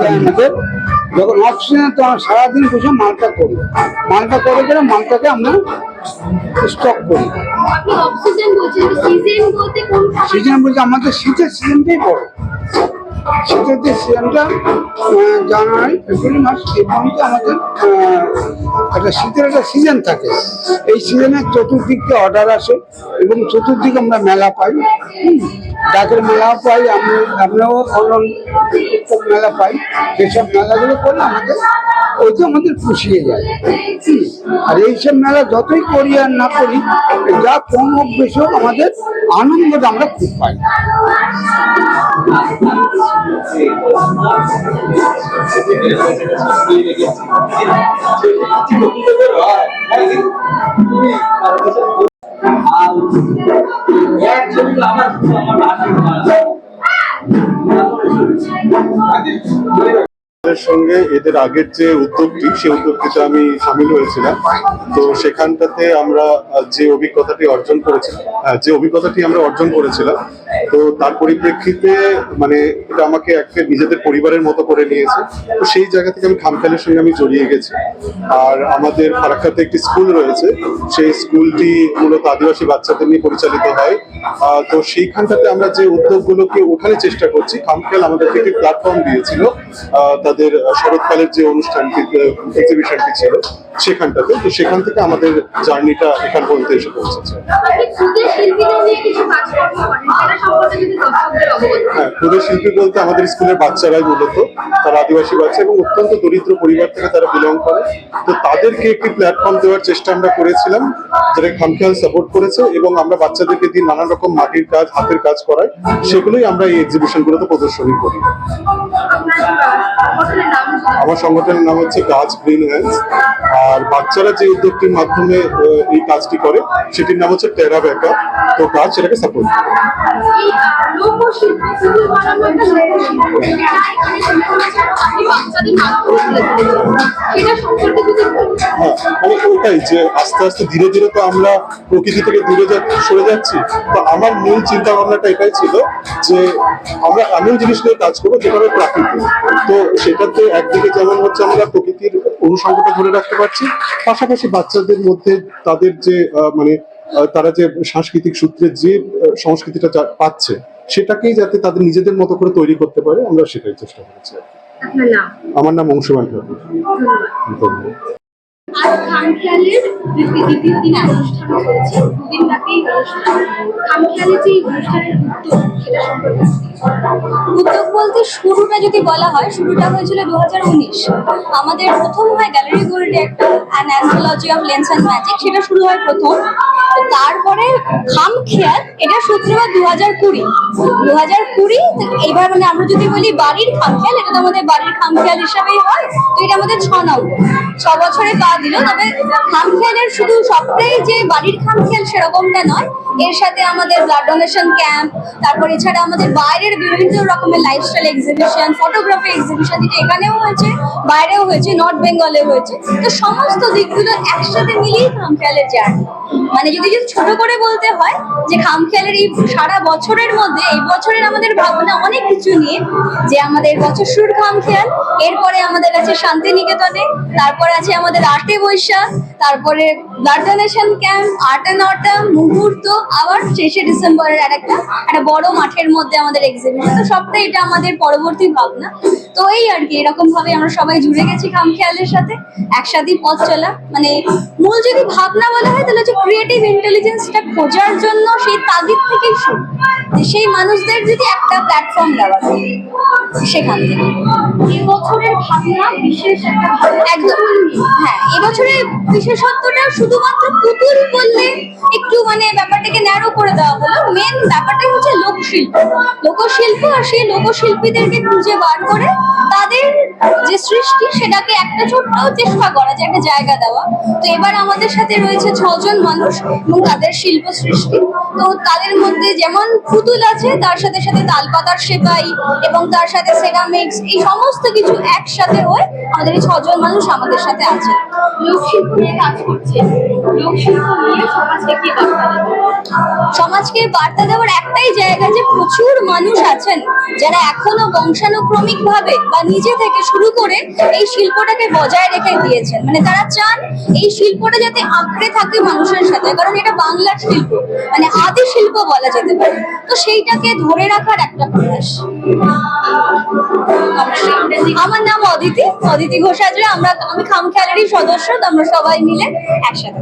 যায় আমাদের যখন অক্সিজেন তো আমরা সারাদিন বসে মালটা করি। মালটা করে গেলে মালটাকে আমরা স্টক করি। সিজন সিজন বলতে আমাদের শীতের সিজনটাই বড়। যে সিজনটা জানুয়ারি, ফেব্রুয়ারি মাস এই পর্যন্ত আমাদের একটা শীতের একটা সিজন থাকে। এই সিজনে চতুর্দিকে অর্ডার আসে এবং চতুর্দিকে আমরা মেলা পাই। ডাকের মেলাও পাই আমি আমরাও অন্য মেলা পাই। সেসব মেলাগুলো করলে আমাদের ওইটা আমাদের পুষিয়ে যায়। আর এইসব মেলা যতই করি আর না করি, যা কম হোক আমাদের আনন্দটা আমরা খুব পাই। সঙ্গে এদের আগের যে উদ্যোগটি, সেই উদ্যোগটিতে আমি সামিল হয়েছিলাম। তো সেখানটাতে আমরা যে অভিজ্ঞতাটি অর্জন করেছিলাম যে অভিজ্ঞতাটি আমরা অর্জন করেছিলাম তো তার পরিপ্রেক্ষিতে মানে এটা আমাকে একটা নিজেদের পরিবারের মতো করে নিয়েছে। তো সেই জায়গা থেকে আমি খামখেয়ালের সঙ্গে আমি জড়িয়ে গেছি। আর আমাদের ফারাক্কাতে একটি স্কুল রয়েছে। সেই স্কুলটি মূলত আদিবাসী বাচ্চাদের নিয়ে পরিচালিত হয়। তো সেইখানটাতে আমরা যে উদ্যোগগুলোকে ওখানে চেষ্টা করছি খামখেয়াল আমাদেরকে একটি প্ল্যাটফর্ম দিয়েছিল। তাদের শরৎকালের যে অনুষ্ঠানটি এক্সিবিশনটি ছিল সেখানটাতে। তো সেখান থেকে আমাদের জার্নিটা এখান পর্যন্ত এসে পৌঁছেছে। হ্যাঁ ক্ষুদে শিল্পী বলতে আমাদের স্কুলের বাচ্চারাই মূলত তারা আদিবাসী বাচ্চা এবং অত্যন্ত দরিদ্র পরিবার থেকে তারা বিলং করে। তো তাদেরকে একটি প্ল্যাটফর্ম দেওয়ার চেষ্টা আমরা করেছিলাম যেটা খামখেয়াল সাপোর্ট করেছে এবং আমরা বাচ্চাদেরকে দিয়ে নানান রকম মাটির কাজ, হাতের কাজ করাই, সেগুলোই আমরা এই এক্সিবিশনগুলোতে প্রদর্শনী করি। আমার সংগঠনের নাম হচ্ছে গাছ গ্রিন হ্যান্ডস। আর বাচ্চারা যে উদ্যোগটির মাধ্যমে এই কাজটি করে, সেটির নাম হচ্ছে টেরা বেকা তো গাছ সেটাকে সাপোর্ট হ্যাঁ মানে ওটাই যে আস্তে আস্তে ধীরে ধীরে তো আমরা প্রকৃতি থেকে দূরে সরে যাচ্ছি। তো আমার মূল চিন্তা ভাবনাটা এটাই ছিল যে আমরা এমন জিনিস নিয়ে কাজ করব যেটা হবে প্রাকৃতিক। তো সেটাতে একদিকে যেমন হচ্ছে আমরা প্রকৃতির অনুষঙ্গটা ধরে রাখতে পারছি পাশাপাশি বাচ্চাদের মধ্যে তাদের যে মানে তারা যে সাংস্কৃতিক সূত্রে যে সংস্কৃতিটা পাচ্ছে সেটাকেই যাতে তাদের নিজেদের মতো করে তৈরি করতে পারে আমরা সেটাই চেষ্টা করেছি আমার নাম অংশুমান ঠাকুর ধন্যবাদ। আজ খামখেয়ালের দ্বিতীয় দিন অনুষ্ঠান চলছে দুদিন ব্যাপী অনুষ্ঠান। খামখেয়ালের যে অনুষ্ঠানের উদ্যোগ উদ্যোগ বলতে শুরুটা যদি বলা হয়, শুরুটা হয়েছিল দু হাজার উনিশ। আমাদের প্রথম হয় গ্যালারি গোল্ডে একটা an anthology of lens and magic সেটা শুরু হয় প্রথম। তারপরে খাম খেয়াল এটা সূত্রপাত দু হাজার কুড়ি। দু হাজার কুড়ি এবার মানে আমরা যদি বলি বাড়ির খাম খেয়াল এটা তো আমাদের বাড়ির খাম খেয়াল হিসাবেই হয়, তো এটা আমাদের ছ নম্বর। ছ বছরে পা দিল তবে খাম খেয়ালের শুধু সবটাই যে বাড়ির খাম খেয়াল সেরকমটা নয় এর সাথে আমাদের ব্লাড ডোনেশন ক্যাম্প তারপর এছাড়া আমাদের বাইরের বিভিন্ন রকমের লাইফস্টাইল এক্সিবিশন ফটোগ্রাফি এক্সিবিশন যেটা এখানেও হয়েছে, বাইরেও হয়েছে নর্থ বেঙ্গলে হয়েছে। তো সমস্ত দিকগুলো একসাথে মিলিয়ে খামখেয়ালের জার্নি মানে যদি যদি ছোট করে বলতে হয়, যে খামখেয়ালের এই সারা বছরের মধ্যে, এই বছরের আমাদের ভাবনা অনেক কিছু নিয়ে, যে আমাদের বছর শুরুর খামখেয়াল, এরপরে আমাদের আছে শান্তিনিকেতনে, তারপরে আছে আমাদের আটে বৈশাখ তারপরে blood camp art and autumn মুহূর্ত, আবার শেষে ডিসেম্বরের আর একটা একটা বড় মাঠের মধ্যে আমাদের এক্সিবিশন তো সবটাই এটা আমাদের পরবর্তী ভাবনা। তো এই আর কি, এরকম ভাবে আমরা সবাই জুড়ে গেছি খামখেয়ালের সাথে, একসাথেই পথ চলা। মানে মূল যদি ভাবনা বলা হয়, তাহলে হচ্ছে ক্রিয়েটিভ ইন্টেলিজেন্সটা খোঁজার জন্য সেই তাগিদ থেকেই শুরু। সেই মানুষদের যদি একটা প্ল্যাটফর্ম দেওয়া যায় সেখান থেকে। এবছরের হ্যাঁ এবছরে বিশেষত্বটা শুধুমাত্র পুতুল বললে একটু মানে ব্যাপারটাকে ন্যারো করে দেওয়া হলো। মেন ব্যাপারটাই হচ্ছে লোকশিল্প। লোকশিল্প আর সেই লোকশিল্পীদেরকে খুঁজে বার করে তাদের যে সৃষ্টি, সেটাকে একটা ছোট্ট চেষ্টা করা, যে একটা জায়গা দেওয়া। তো এবার আমাদের সাথে রয়েছে ছজন মানুষ এবং তাদের শিল্প সৃষ্টি। তো তাদের মধ্যে যেমন পুতুল আছে, তার সাথে সাথে তালপাতার সেপাই এবং তার সাথে সেরামিক্স এই সমস্ত কিছু একসাথে হয়ে আমাদের এই ছজন মানুষ আমাদের সাথে আছে। লোকশিল্প নিয়ে কাজ করছে। লোকশিল্প নিয়ে সমাজকে কি বার্তা সমাজকে বার্তা দেওয়ার একটাই জায়গা সমাজে প্রচুর মানুষ আছেন যারা এখনও বংশানুক্রমিক ভাবে বা নিজে থেকে শুরু করে এই শিল্পটাকে বজায় রেখে দিয়েছেন। মানে তারা চান এই শিল্পটা যাতে আঁকড়ে থাকে মানুষের সাথে কারণ এটা বাংলার শিল্প মানে আদি শিল্প বলা যেতে পারে। তো সেইটাকে ধরে রাখার একটা প্রয়াস। আমার নাম অদিতি অদিতি ঘোষ আমরা আমি খাম খেলারই সদস্য আমরা সবাই মিলে একসাথে।